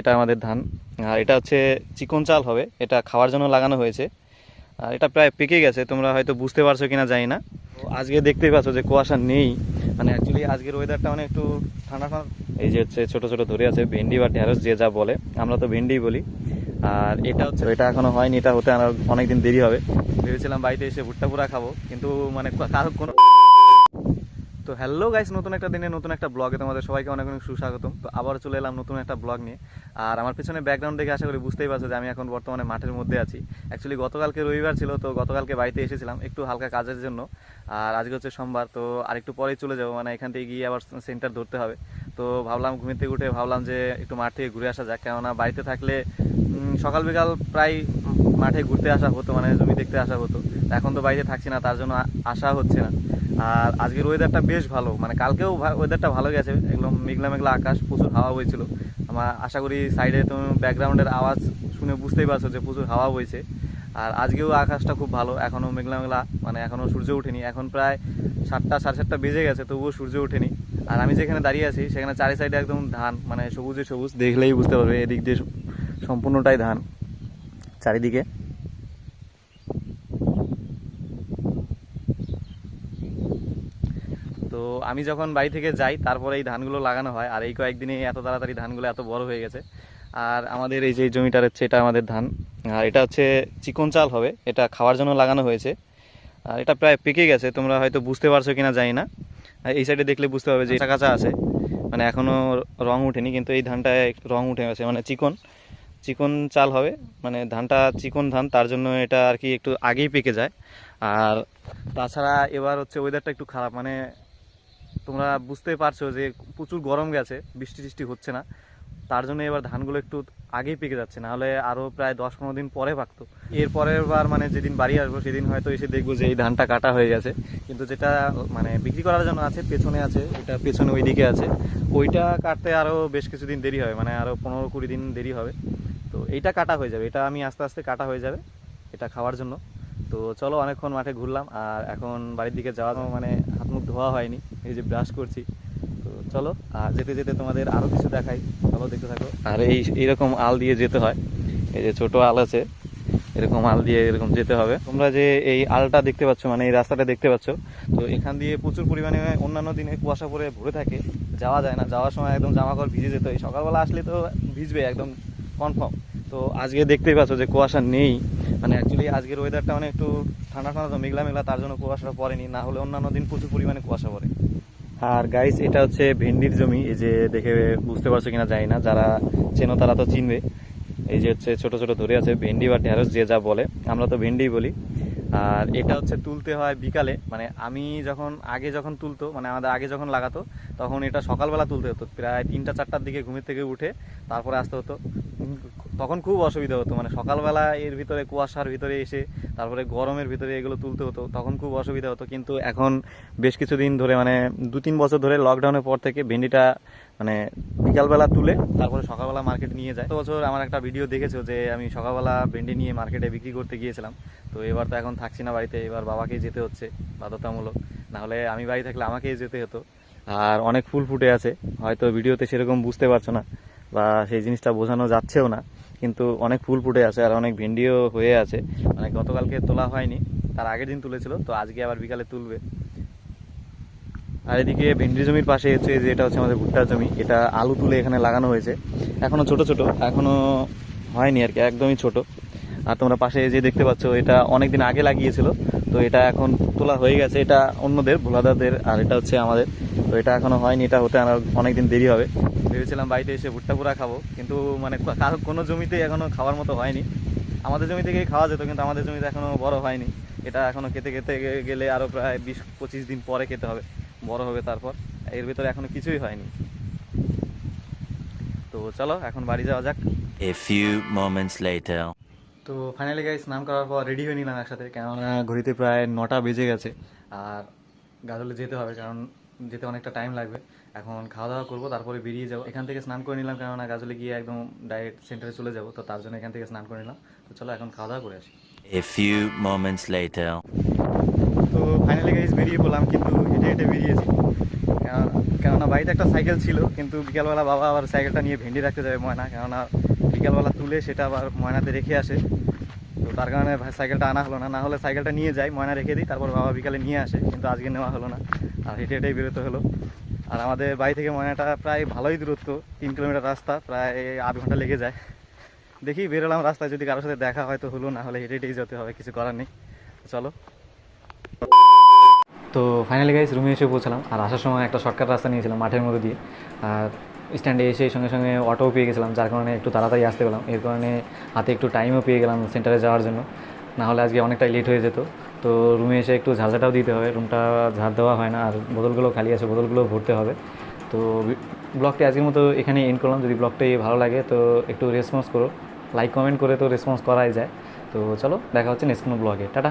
এটা আমাদের ধান। আর এটা হচ্ছে চিকন চাল হবে, এটা খাওয়ার জন্য লাগানো হয়েছে। আর এটা প্রায় পেকে গেছে, তোমরা হয়তো বুঝতে পারছ কিনা জানি না। আজকে দেখতেই পাচ্ছ যে কুয়াশা নেই। মানে অ্যাকচুয়ালি আজকের ওয়েদারটা মানে একটু ঠান্ডা ঠান্ডা। এই যে হচ্ছে ছোটো ছোটো ধরে আছে, ভেন্ডি বা ঢেঁড়স যে যা বলে, আমরা তো ভেন্ডি বলি। আর এটা হচ্ছে এটা এখনও হয়নি, এটা হতে আর অনেকদিন দেরি হবে। ভেবেছিলাম বাড়িতে এসে ভুট্টা পুরা খাব, কিন্তু মানে কারও কোনো তো হ্যালো গাইস নতুন একটা দিনে, নতুন একটা ব্লগে তোমাদের সবাইকে অনেক অনেক সুস্বাগতম। তো আবার চলে এলাম নতুন একটা ব্লগ নিয়ে। আর আমার পিছনে ব্যাকগ্রাউন্ড দেখে আশা করি বুঝতেই পারছ যে আমি এখন বর্তমানে মাঠের মধ্যে আছি। অ্যাকচুয়ালি গতকালকে রবিবার ছিল, তো গতকালকে বাড়িতে এসেছিলাম একটু হালকা কাজের জন্য। আর আজকে হচ্ছে সোমবার, তো আরেকটু পরেই চলে যাব মানে এখান থেকে গিয়ে আবার সেন্টার ধরতে হবে। তো ভাবলাম ঘুমিয়ে থেকে উঠে ভাবলাম যে একটু মাঠ থেকে ঘুরে আসা যাক, কেননা বাড়িতে থাকলে সকাল বিকাল প্রায় মাঠে ঘুরতে আসা হতো মানে জমি দেখতে আসা হতো। এখন তো বাড়িতে থাকছি না, তার জন্য আসা হচ্ছে না। আর আজকের ওয়েদারটা বেশ ভালো। মানে কালকেও ওয়েদারটা ভালো গেছে। একদম মেঘলা মেঘলা আকাশ, প্রচুর হাওয়া হয়েছিল আমার আশা করি সাইডে তুমি ব্যাকগ্রাউন্ডের আওয়াজ শুনে বুঝতেই পারছ যে প্রচুর হাওয়া বইছে। আর আজকেও আকাশটা খুব ভালো। এখনও মেঘলা মেঘলা মানে এখনও সূর্য ওঠেনি। এখন প্রায় সাতটা, সাড়ে সাতটা বেজে গেছে, তবুও সূর্য ওঠেনি। আর আমি যেখানে দাঁড়িয়ে আছি, সেখানে চারি সাইডে একদম ধান মানে সবুজে সবুজ, দেখলেই বুঝতে পারবে, এদিক দিয়ে সম্পূর্ণটাই ধান। চারিদিকে তো আমি যখন বাড়ি থেকে যাই, তারপরে এই ধানগুলো লাগানো হয়, আর এই কয়েকদিনে এত তাড়াতাড়ি ধানগুলো এত বড় হয়ে গেছে। আর আমাদের এই যে জমিটার হচ্ছে এটা আমাদের ধান। আর এটা হচ্ছে চিকন চাল হবে, এটা খাওয়ার জন্য লাগানো হয়েছে। আর এটা প্রায় পেকে গেছে, তোমরা হয়তো বুঝতে পারছ কিনা জানি না। এই সাইডে দেখলে বুঝতে পারবে যে কাঁচা কাঁচা আছে। মানে এখনও রং উঠেনি, কিন্তু এই ধানটায় রং উঠে গেছে মানে চিকন। চিকন চাল হবে মানে ধানটা চিকন ধান, তার জন্য এটা আর কি একটু আগেই পেকে যায়। আর তাছাড়া এবার হচ্ছে ওয়েদারটা একটু খারাপ মানে তোমরা বুঝতে পারছ যে প্রচুর গরম গেছে, বৃষ্টি টিষ্টি হচ্ছে না। তার জন্য এবার ধানগুলো একটু আগেই পেকে যাচ্ছে না হলে আরও প্রায় দশ পনেরো দিন পরে পাকতো। এর পরের বার মানে যেদিন বাড়ি আসব, সেদিন হয়তো এসে দেখব যে এই ধানটা কাটা হয়ে গেছে। কিন্তু যেটা মানে বিক্রি করার জন্য আছে, পেছনে আছে, ওইটা পেছনে ওই দিকে আছে। ওইটা কাটতে আরও বেশ কিছুদিন দেরি হবে মানে আরও পনেরো কুড়ি দিন দেরি হবে। তো এইটা কাটা হয়ে যাবে, এটা আমি আস্তে আস্তে কাটা হয়ে যাবে, এটা খাওয়ার জন্য। তো চলো অনেকক্ষণ মাঠে ঘুরলাম, আর এখন বাড়ির দিকে যাওয়ার মানে হাত মুখ ধোয়া হয়নি, এই যে ব্রাশ করছি। তো চলো, আর যেতে যেতে তোমাদের আরও কিছু দেখাই, চলো দেখতে থাকো। আর এই, এইরকম আল দিয়ে যেতে হয়, এই যে ছোট আল আছে, এরকম আল দিয়ে এরকম যেতে হবে। তোমরা যে এই আলটা দেখতে পাচ্ছ মানে এই রাস্তাটা দেখতে পাচ্ছ, তো এখান দিয়ে প্রচুর পরিমাণে অন্যান্য দিনে কুয়াশা পরে ভরে থাকে, যাওয়া যায় না, যাওয়ার সময় একদম জামা কাপড় ভিজে যেত, এই সকালবেলা আসলে তো ভিজবে একদম কনফার্ম তো আজকে দেখতেই পাচ্ছ যে কুয়াশা নেই। মানে অ্যাকচুয়ালি আজকের ওয়েদারটা মানে একটু ঠান্ডা ঠান্ডা তো মেঘলা মেঘলা, তার জন্য কুয়াশাটা পড়েনি। না হলে অন্যান্য দিন প্রচুর পরিমাণে কুয়াশা পড়ে। আর গাইস এটা হচ্ছে ভেন্ডির জমি। এই যে দেখে বুঝতে পারছ কিনা জানি না, যারা চেনো তারা তো চিনবে। এই যে হচ্ছে ছোট ছোট ধরে আছে, ভেন্ডি বা ঢ্যাঁড়স যে যা বলে। আমরা তো ভেন্ডিই বলি। আর এটা হচ্ছে তুলতে হয় বিকালে। মানে আমি যখন, আগে যখন তুলতো মানে আমাদের আগে যখন লাগাতো, তখন এটা সকালবেলা তুলতে হতো। প্রায় তিনটা, চারটার দিকে ঘুমের থেকে উঠে তারপরে আসতে হতো। তখন খুব অসুবিধা হতো। মানে সকালবেলা এর ভিতরে, কুয়াশার ভিতরে এসে, তারপরে গরমের ভিতরে এগুলো তুলতে হতো, তখন খুব অসুবিধা হতো। কিন্তু এখন বেশ কিছুদিন ধরে মানে দু তিন বছর ধরে লকডাউনের পর থেকে ভেন্ডিটা মানে বিকালবেলা তুলে, তারপরে সকালবেলা মার্কেটে নিয়ে যায়। তো বছর আমার একটা ভিডিও দেখেছ যে, আমি সকালবেলা ভেন্ডি নিয়ে মার্কেটে বিক্রি করতে গিয়েছিলাম। তো এবার তো এখন থাকছি না বাড়িতে, এবার বাবাকেই যেতে হচ্ছে, বাধ্যতামূলক। নাহলে আমি বাড়ি থাকলে আমাকেই যেতে হতো। আর অনেক ফুল ফুটে আছে, হয়তো ভিডিওতে সেরকম বুঝতে পারছ না, বা সেই জিনিসটা বোঝানো যাচ্ছেও না। কিন্তু অনেক ফুল ফুটে আছে আর অনেক ভিন্ডিও হয়ে আছে। মানে গতকালকে তোলা হয়নি, তার আগের দিন তুলেছিল, তো আজকে আবার বিকালে তুলবে। আর এদিকে ভিন্ডি জমির পাশে হচ্ছে যে এটা হচ্ছে আমাদের ভুট্টার জমি, এটা আলু তুলে এখানে লাগানো হয়েছে। এখনও ছোট ছোট, এখনও হয়নি আর কি, একদমই ছোট। আর তোমরা পাশে যে দেখতে পাচ্ছ, এটা অনেকদিন আগে লাগিয়েছিল তো এটা এখন তোলা হয়ে গেছে, এটা অন্যদের ভোলাদাদের আর এটা হচ্ছে আমাদের। তো এটা এখনও হয়নি, এটা হতে আর অনেকদিন দেরি হবে। ভেবেছিলাম বাড়িতে এসে ভুট্টা পুরা খাব, কিন্তু মানে কোনো জমিতে এখনও খাওয়ার মতো হয়নি। আমাদের জমি থেকেই খাওয়া যেত, কিন্তু আমাদের জমিতে এখনও বড় হয়নি। এটা এখনও খেতে খেতে গেলে আরও প্রায় বিশ পঁচিশ দিন পরে খেতে হবে, বড় হবে তারপর। এর ভিতরে এখনও কিছুই হয়নি। তো চলো, এখন বাড়ি যাওয়া যাক। A few moments later. তো ফাইনালি গাই স্নান করার পর রেডি হয়ে নিলাম একসাথে কেননা ঘড়িতে প্রায় নটা বেজে গেছে। আর গাজলে যেতে হবে কারণ যেতে অনেকটা টাইম লাগবে। এখন খাওয়া দাওয়া করব তারপরে বেরিয়ে যাব। এখান থেকে স্নান করে নিলাম কেননা গাজলে গিয়ে একদম ডাইরেক্ট সেন্টারে চলে যাব তো তার জন্য এখান থেকে স্নান করে নিলাম। তো চলো এখন খাওয়া দাওয়া করে আসি। A few moments later. তো ফাইনালি গাইজ বেরিয়ে পড়লাম কিন্তু হেঁটে হেঁটে বেরিয়েছি। কেন- কেননা বাড়িতে একটা সাইকেল ছিল কিন্তু বিকালবেলা বাবা আবার সাইকেলটা নিয়ে ভেন্ডি রাখতে যাবে ময়না কেননা বিকালবেলা তুলে সেটা আবার ময়নাতে রেখে আসে। তো তার কারণে সাইকেলটা আনা হলো না। না হলে সাইকেলটা নিয়ে যাই, ময়না রেখে দিই, তারপর বাবা বিকালে নিয়ে আসে, কিন্তু আজকে নেওয়া হলো না। আর হেঁটে হেঁটেই বেরোতে হলো। আর আমাদের বাড়ি থেকে ময়নাটা প্রায় ভালোই দূরত্ব, তিন কিলোমিটার রাস্তা, প্রায় আধ ঘণ্টা লেগে যায়। দেখি বেরোলাম রাস্তায়, যদি কারোর সাথে দেখা হয়তো হলো, না হলে হেঁটে হেঁটেই যেতে হবে, কিছু করার নেই। চলো। তো ফাইনালি গাইস রুমে এসে পৌঁছালাম। আর আসার সময় একটা শর্টকাট রাস্তা নিয়েছিলাম মাঠের মধ্যে দিয়ে। আর স্ট্যান্ডে এসে সঙ্গে সঙ্গে অটোও পেয়ে গেছিলাম, যার কারণে একটু তাড়াতাড়ি আসতে পেলাম। এর কারণে হাতে একটু টাইমও পেয়ে গেলাম সেন্টারে যাওয়ার জন্য। না হলে আজকে অনেকটাই লেট হয়ে যেত। তো রুমে এসে একটু ঝাড়ঝাটাও দিতে হবে। রুমটা ঝাড় দেওয়া হয় না, আর বোতলগুলো খালি আছে, বোতলগুলো ভরতে হবে। তো ব্লগটি আজকের মতো এখানে এন্ড করলাম। যদি ব্লগটি ভালো লাগে তো একটু রেসপন্স করো। লাইক কমেন্ট করে তো রেসপন্স করাই যায়। তো চলো, দেখা হচ্ছে নেক্সট কোনো ব্লগে টাটা।